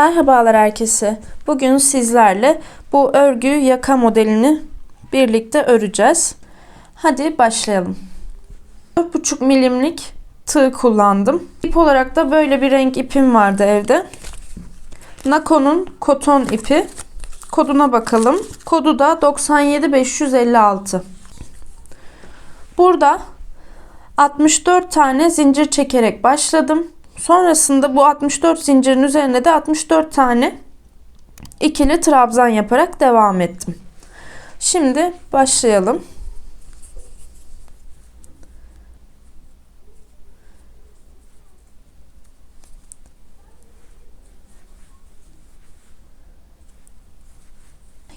Merhabalar herkese. Bugün sizlerle bu örgü yaka modelini birlikte öreceğiz. Hadi başlayalım. 4,5 milimlik tığ kullandım. İp olarak da böyle bir renk ipim vardı evde. Nako'nun koton ipi. Koduna bakalım. Kodu da 97556. Burada 64 tane zincir çekerek başladım. Sonrasında bu 64 zincirin üzerine de 64 tane ikili trabzan yaparak devam ettim. Şimdi başlayalım.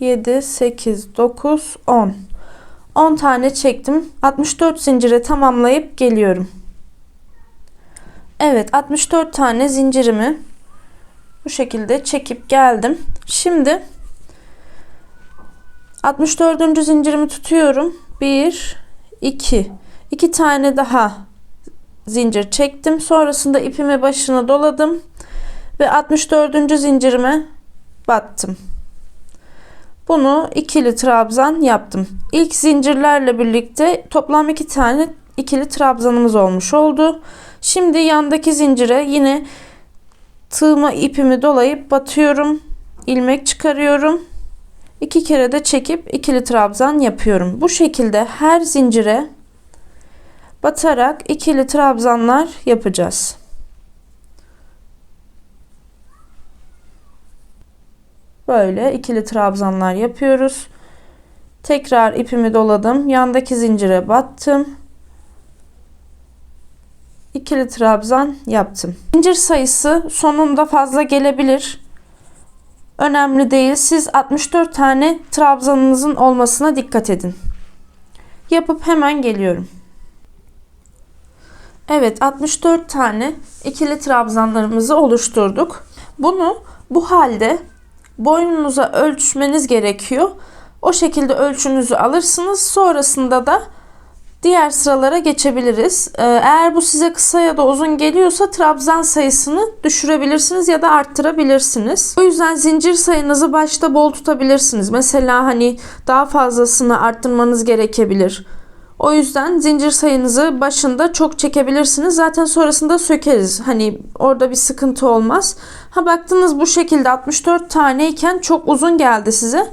Yedi, sekiz, dokuz, on. 10 tane çektim. 64 zincire tamamlayıp geliyorum. Evet 64 tane zincirimi bu şekilde çekip geldim. Şimdi 64. zincirimi tutuyorum. 1 2 2 tane daha zincir çektim. Sonrasında ipimi başına doladım ve 64. zincirime battım. Bunu ikili trabzan yaptım. İlk zincirlerle birlikte toplam iki tane ikili trabzanımız olmuş oldu. Şimdi yandaki zincire yine tığıma ipimi dolayıp batıyorum. ilmek çıkarıyorum. İki kere de çekip ikili trabzan yapıyorum. Bu şekilde her zincire batarak ikili trabzanlar yapacağız. Böyle ikili trabzanlar yapıyoruz. Tekrar ipimi doladım. Yandaki zincire battım. İkili trabzan yaptım. Zincir sayısı sonunda fazla gelebilir. Önemli değil. Siz 64 tane trabzanınızın olmasına dikkat edin. Yapıp hemen geliyorum. Evet 64 tane ikili trabzanlarımızı oluşturduk. Bunu bu halde boynunuza ölçmeniz gerekiyor. O şekilde ölçünüzü alırsınız. Sonrasında da diğer sıralara geçebiliriz. Ee, eğer bu size kısa ya da uzun geliyorsa trabzan sayısını düşürebilirsiniz ya da arttırabilirsiniz. O yüzden zincir sayınızı başta bol tutabilirsiniz. Mesela hani daha fazlasını arttırmanız gerekebilir. O yüzden zincir sayınızı başında çok çekebilirsiniz. Zaten sonrasında sökeriz. Hani orada bir sıkıntı olmaz. Ha baktınız bu şekilde 64 taneyken çok uzun geldi size.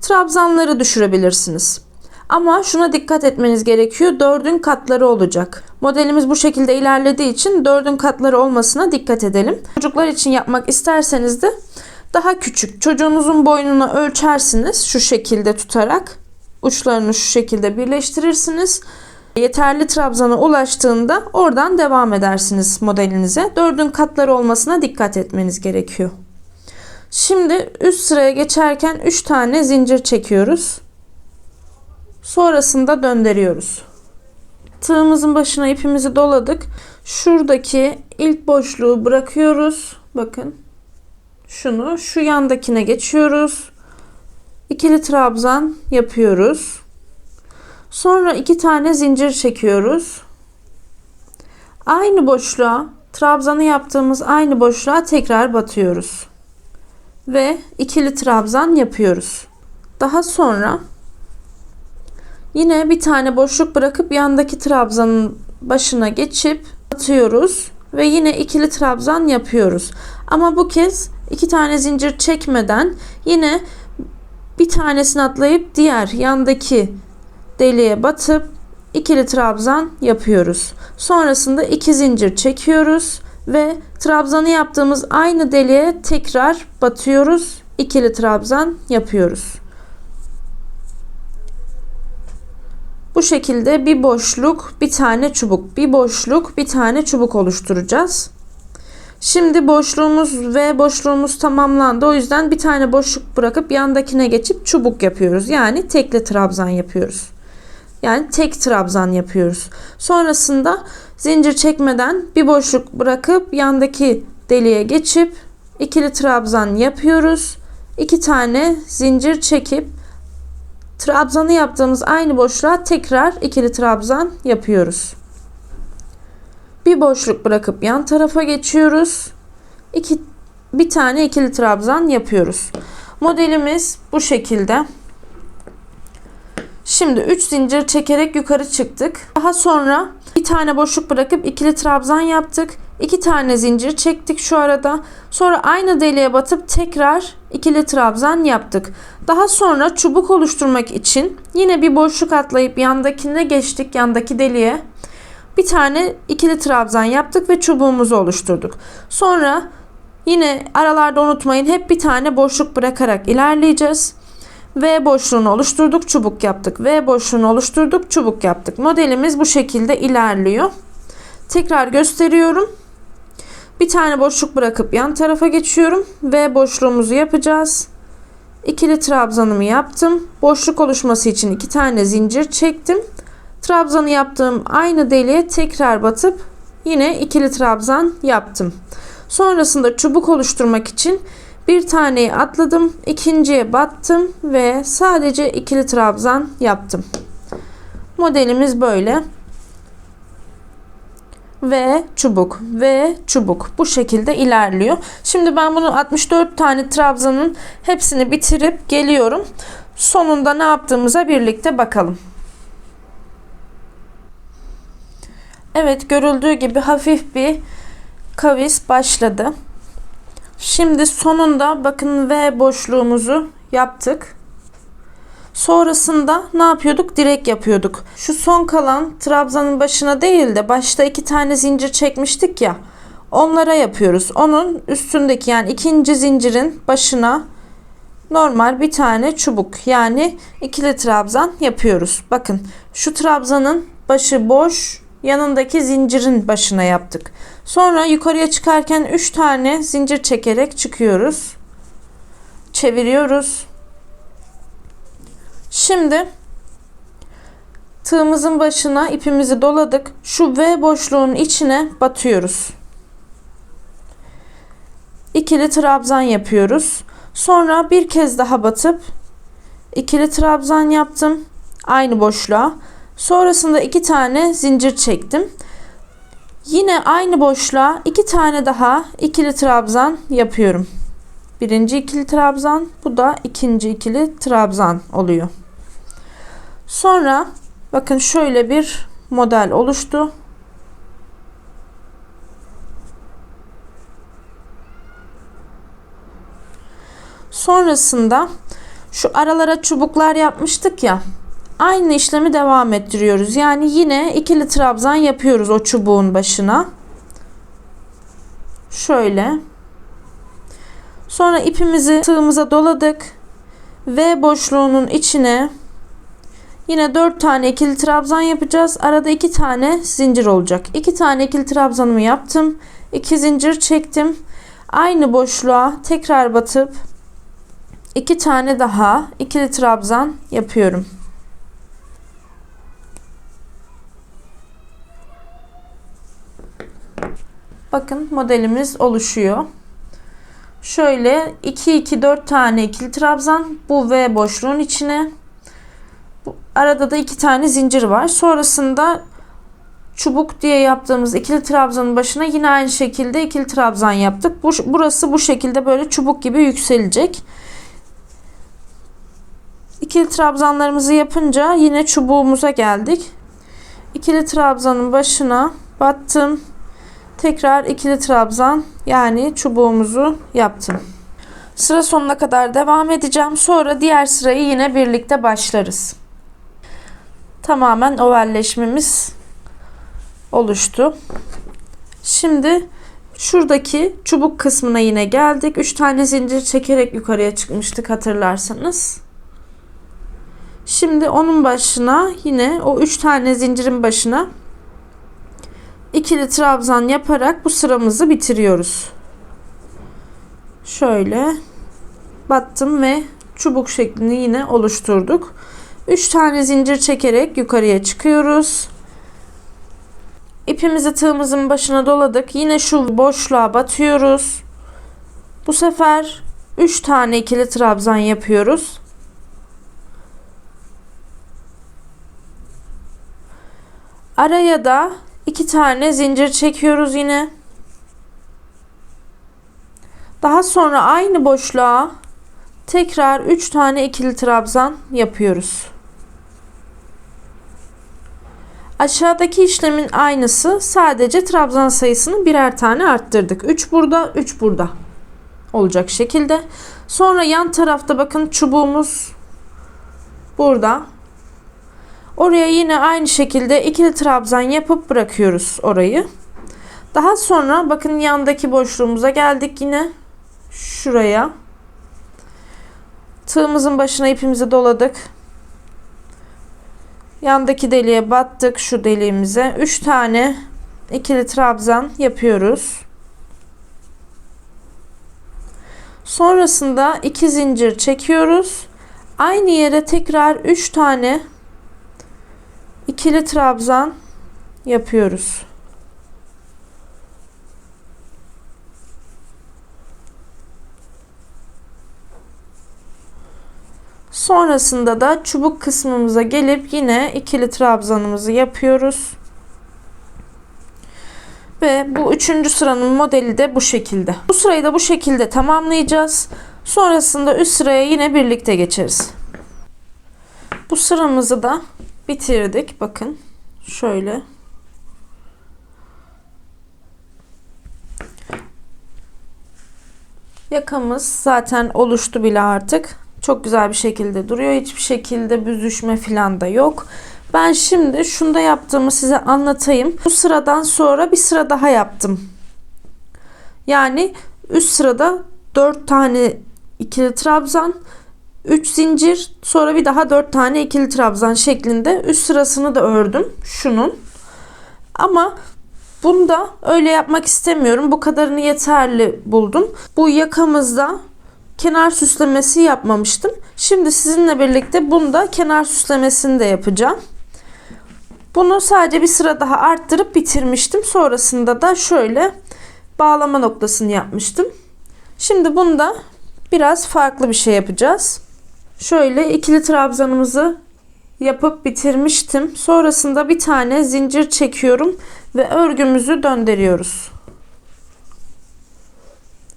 Trabzanları düşürebilirsiniz. Ama şuna dikkat etmeniz gerekiyor. Dördün katları olacak. Modelimiz bu şekilde ilerlediği için dördün katları olmasına dikkat edelim. Çocuklar için yapmak isterseniz de daha küçük çocuğunuzun boynuna ölçersiniz şu şekilde tutarak uçlarını şu şekilde birleştirirsiniz. Yeterli trabzana ulaştığında oradan devam edersiniz modelinize. Dördün katları olmasına dikkat etmeniz gerekiyor. Şimdi üst sıraya geçerken 3 tane zincir çekiyoruz. Sonrasında döndürüyoruz. Tığımızın başına ipimizi doladık. Şuradaki ilk boşluğu bırakıyoruz. Bakın. Şunu şu yandakine geçiyoruz. İkili trabzan yapıyoruz. Sonra iki tane zincir çekiyoruz. Aynı boşluğa trabzanı yaptığımız aynı boşluğa tekrar batıyoruz. Ve ikili trabzan yapıyoruz. Daha sonra Yine bir tane boşluk bırakıp yandaki trabzanın başına geçip atıyoruz ve yine ikili trabzan yapıyoruz. Ama bu kez iki tane zincir çekmeden yine bir tanesini atlayıp diğer yandaki deliğe batıp ikili trabzan yapıyoruz. Sonrasında iki zincir çekiyoruz ve trabzanı yaptığımız aynı deliğe tekrar batıyoruz. ikili trabzan yapıyoruz. Bu şekilde bir boşluk, bir tane çubuk, bir boşluk, bir tane çubuk oluşturacağız. Şimdi boşluğumuz ve boşluğumuz tamamlandı. O yüzden bir tane boşluk bırakıp yandakine geçip çubuk yapıyoruz. Yani tekli trabzan yapıyoruz. Yani tek trabzan yapıyoruz. Sonrasında zincir çekmeden bir boşluk bırakıp yandaki deliğe geçip ikili trabzan yapıyoruz. İki tane zincir çekip Trabzanı yaptığımız aynı boşluğa tekrar ikili trabzan yapıyoruz. Bir boşluk bırakıp yan tarafa geçiyoruz. İki bir tane ikili trabzan yapıyoruz. Modelimiz bu şekilde. Şimdi 3 zincir çekerek yukarı çıktık. Daha sonra bir tane boşluk bırakıp ikili trabzan yaptık. 2 tane zincir çektik şu arada. Sonra aynı deliğe batıp tekrar ikili trabzan yaptık. Daha sonra çubuk oluşturmak için yine bir boşluk atlayıp yandakine geçtik yandaki deliğe. Bir tane ikili trabzan yaptık ve çubuğumuzu oluşturduk. Sonra yine aralarda unutmayın hep bir tane boşluk bırakarak ilerleyeceğiz. V boşluğunu oluşturduk, çubuk yaptık. V boşluğunu oluşturduk, çubuk yaptık. Modelimiz bu şekilde ilerliyor. Tekrar gösteriyorum. Bir tane boşluk bırakıp yan tarafa geçiyorum. V boşluğumuzu yapacağız. İkili trabzanımı yaptım. Boşluk oluşması için iki tane zincir çektim. Trabzanı yaptığım aynı deliğe tekrar batıp yine ikili trabzan yaptım. Sonrasında çubuk oluşturmak için bir taneyi atladım, ikinciye battım ve sadece ikili trabzan yaptım. Modelimiz böyle. Ve çubuk ve çubuk bu şekilde ilerliyor. Şimdi ben bunu 64 tane trabzanın hepsini bitirip geliyorum. Sonunda ne yaptığımıza birlikte bakalım. Evet görüldüğü gibi hafif bir kavis başladı. Şimdi sonunda bakın V boşluğumuzu yaptık. Sonrasında ne yapıyorduk? Direk yapıyorduk. Şu son kalan trabzanın başına değil de başta iki tane zincir çekmiştik ya. Onlara yapıyoruz. Onun üstündeki yani ikinci zincirin başına normal bir tane çubuk yani ikili trabzan yapıyoruz. Bakın şu trabzanın başı boş yanındaki zincirin başına yaptık. Sonra yukarıya çıkarken 3 tane zincir çekerek çıkıyoruz. Çeviriyoruz. Şimdi tığımızın başına ipimizi doladık. Şu V boşluğun içine batıyoruz. İkili trabzan yapıyoruz. Sonra bir kez daha batıp ikili trabzan yaptım. Aynı boşluğa. Sonrasında iki tane zincir çektim. Yine aynı boşluğa iki tane daha ikili trabzan yapıyorum. Birinci ikili trabzan, bu da ikinci ikili trabzan oluyor. Sonra bakın şöyle bir model oluştu. Sonrasında şu aralara çubuklar yapmıştık ya. Aynı işlemi devam ettiriyoruz. Yani yine ikili trabzan yapıyoruz o çubuğun başına. Şöyle. Sonra ipimizi tığımıza doladık. V boşluğunun içine yine 4 tane ikili trabzan yapacağız. Arada 2 tane zincir olacak. 2 tane ikili trabzanımı yaptım. 2 zincir çektim. Aynı boşluğa tekrar batıp 2 tane daha ikili trabzan yapıyorum. Bakın modelimiz oluşuyor. Şöyle 2 2 4 tane ikili trabzan bu V boşluğun içine. Arada da 2 tane zincir var. Sonrasında çubuk diye yaptığımız ikili trabzanın başına yine aynı şekilde ikili trabzan yaptık. Bu, burası bu şekilde böyle çubuk gibi yükselecek. İkili trabzanlarımızı yapınca yine çubuğumuza geldik. İkili trabzanın başına battım Tekrar ikili trabzan yani çubuğumuzu yaptım. Sıra sonuna kadar devam edeceğim. Sonra diğer sırayı yine birlikte başlarız. Tamamen ovalleşmemiz oluştu. Şimdi şuradaki çubuk kısmına yine geldik. 3 tane zincir çekerek yukarıya çıkmıştık hatırlarsanız. Şimdi onun başına yine o 3 tane zincirin başına ikili trabzan yaparak bu sıramızı bitiriyoruz. Şöyle battım ve çubuk şeklini yine oluşturduk. 3 tane zincir çekerek yukarıya çıkıyoruz. İpimizi tığımızın başına doladık. Yine şu boşluğa batıyoruz. Bu sefer 3 tane ikili trabzan yapıyoruz. Araya da iki tane zincir çekiyoruz yine. Daha sonra aynı boşluğa tekrar 3 tane ikili trabzan yapıyoruz. Aşağıdaki işlemin aynısı sadece trabzan sayısını birer tane arttırdık. 3 burada, 3 burada olacak şekilde. Sonra yan tarafta bakın çubuğumuz burada. Oraya yine aynı şekilde ikili trabzan yapıp bırakıyoruz orayı. Daha sonra bakın yandaki boşluğumuza geldik yine. Şuraya. Tığımızın başına ipimizi doladık. Yandaki deliğe battık şu deliğimize. 3 tane ikili trabzan yapıyoruz. Sonrasında 2 zincir çekiyoruz. Aynı yere tekrar 3 tane ikili trabzan yapıyoruz. Sonrasında da çubuk kısmımıza gelip yine ikili trabzanımızı yapıyoruz. Ve bu üçüncü sıranın modeli de bu şekilde. Bu sırayı da bu şekilde tamamlayacağız. Sonrasında üst sıraya yine birlikte geçeriz. Bu sıramızı da bitirdik. Bakın şöyle. Yakamız zaten oluştu bile artık. Çok güzel bir şekilde duruyor. Hiçbir şekilde büzüşme falan da yok. Ben şimdi şunda yaptığımı size anlatayım. Bu sıradan sonra bir sıra daha yaptım. Yani üst sırada 4 tane ikili trabzan, 3 zincir, sonra bir daha 4 tane ikili trabzan şeklinde üst sırasını da ördüm şunun. Ama bunda öyle yapmak istemiyorum. Bu kadarını yeterli buldum. Bu yakamızda kenar süslemesi yapmamıştım. Şimdi sizinle birlikte bunda kenar süslemesini de yapacağım. Bunu sadece bir sıra daha arttırıp bitirmiştim. Sonrasında da şöyle bağlama noktasını yapmıştım. Şimdi bunda biraz farklı bir şey yapacağız. Şöyle ikili trabzanımızı yapıp bitirmiştim. Sonrasında bir tane zincir çekiyorum ve örgümüzü döndürüyoruz.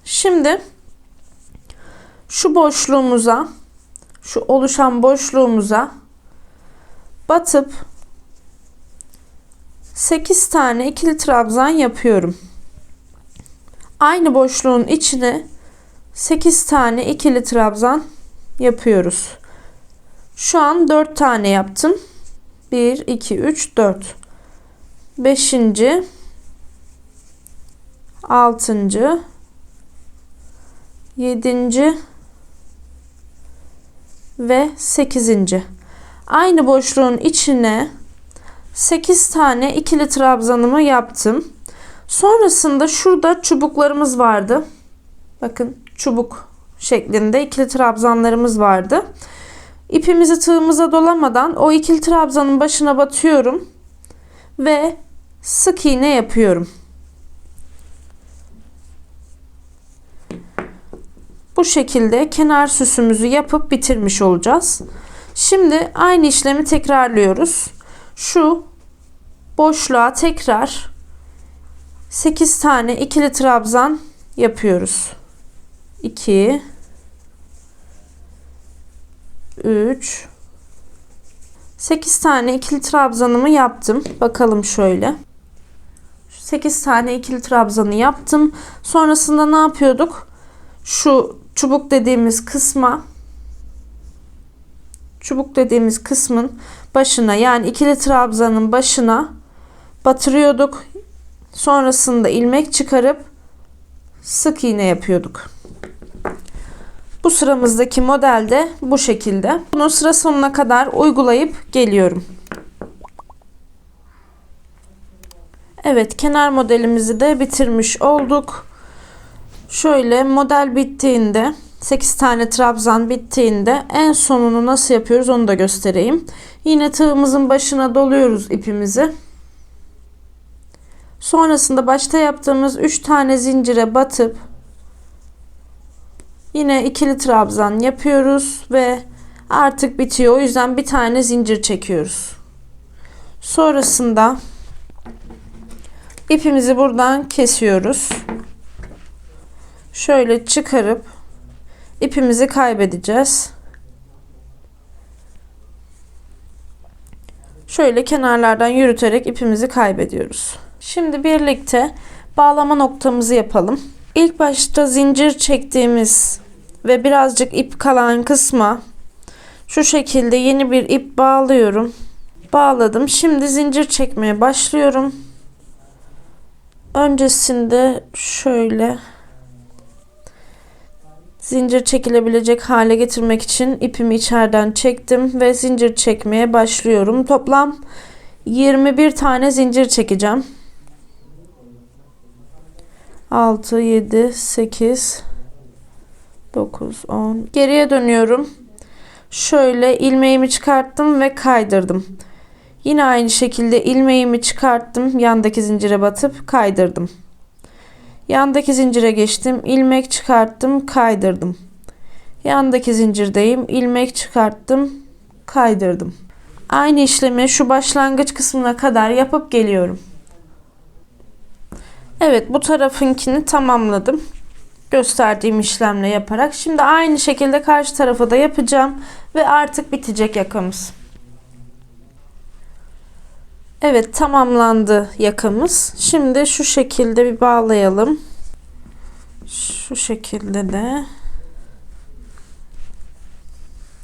Şimdi şu boşluğumuza şu oluşan boşluğumuza batıp 8 tane ikili trabzan yapıyorum. Aynı boşluğun içine 8 tane ikili trabzan yapıyoruz. Şu an 4 tane yaptım. 1 2 3 4. 5. 6. 7. ve 8. Aynı boşluğun içine 8 tane ikili trabzanımı yaptım. Sonrasında şurada çubuklarımız vardı. Bakın çubuk şeklinde ikili trabzanlarımız vardı. İpimizi tığımıza dolamadan o ikili trabzanın başına batıyorum ve sık iğne yapıyorum. Bu şekilde kenar süsümüzü yapıp bitirmiş olacağız. Şimdi aynı işlemi tekrarlıyoruz. Şu boşluğa tekrar 8 tane ikili trabzan yapıyoruz. 2 3 8 tane ikili trabzanımı yaptım. Bakalım şöyle. 8 tane ikili trabzanı yaptım. Sonrasında ne yapıyorduk? Şu çubuk dediğimiz kısma çubuk dediğimiz kısmın başına yani ikili trabzanın başına batırıyorduk. Sonrasında ilmek çıkarıp sık iğne yapıyorduk. Bu sıramızdaki modelde bu şekilde. Bunu sıra sonuna kadar uygulayıp geliyorum. Evet kenar modelimizi de bitirmiş olduk. Şöyle model bittiğinde 8 tane trabzan bittiğinde en sonunu nasıl yapıyoruz onu da göstereyim. Yine tığımızın başına doluyoruz ipimizi. Sonrasında başta yaptığımız 3 tane zincire batıp yine ikili trabzan yapıyoruz ve artık bitiyor. O yüzden bir tane zincir çekiyoruz. Sonrasında ipimizi buradan kesiyoruz. Şöyle çıkarıp ipimizi kaybedeceğiz. Şöyle kenarlardan yürüterek ipimizi kaybediyoruz. Şimdi birlikte bağlama noktamızı yapalım. İlk başta zincir çektiğimiz ve birazcık ip kalan kısma şu şekilde yeni bir ip bağlıyorum. Bağladım. Şimdi zincir çekmeye başlıyorum. Öncesinde şöyle zincir çekilebilecek hale getirmek için ipimi içeriden çektim ve zincir çekmeye başlıyorum. Toplam 21 tane zincir çekeceğim. 6 7 8 9 10 geriye dönüyorum. Şöyle ilmeğimi çıkarttım ve kaydırdım. Yine aynı şekilde ilmeğimi çıkarttım, yandaki zincire batıp kaydırdım. Yandaki zincire geçtim, ilmek çıkarttım, kaydırdım. Yandaki zincirdeyim, ilmek çıkarttım, kaydırdım. Aynı işlemi şu başlangıç kısmına kadar yapıp geliyorum. Evet, bu tarafınkini tamamladım. Gösterdiğim işlemle yaparak. Şimdi aynı şekilde karşı tarafa da yapacağım ve artık bitecek yakamız. Evet tamamlandı yakamız. Şimdi şu şekilde bir bağlayalım. Şu şekilde de.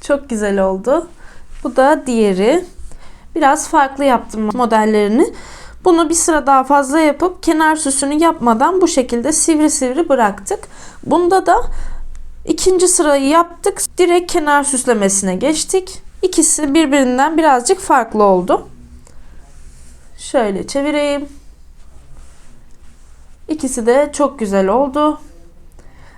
Çok güzel oldu. Bu da diğeri. Biraz farklı yaptım modellerini. Bunu bir sıra daha fazla yapıp kenar süsünü yapmadan bu şekilde sivri sivri bıraktık. Bunda da ikinci sırayı yaptık. Direkt kenar süslemesine geçtik. İkisi birbirinden birazcık farklı oldu. Şöyle çevireyim. İkisi de çok güzel oldu.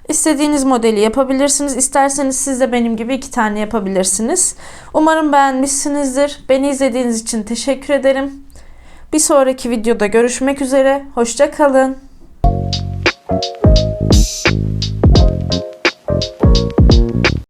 İstediğiniz modeli yapabilirsiniz. İsterseniz siz de benim gibi iki tane yapabilirsiniz. Umarım beğenmişsinizdir. Beni izlediğiniz için teşekkür ederim. Bir sonraki videoda görüşmek üzere. Hoşça kalın.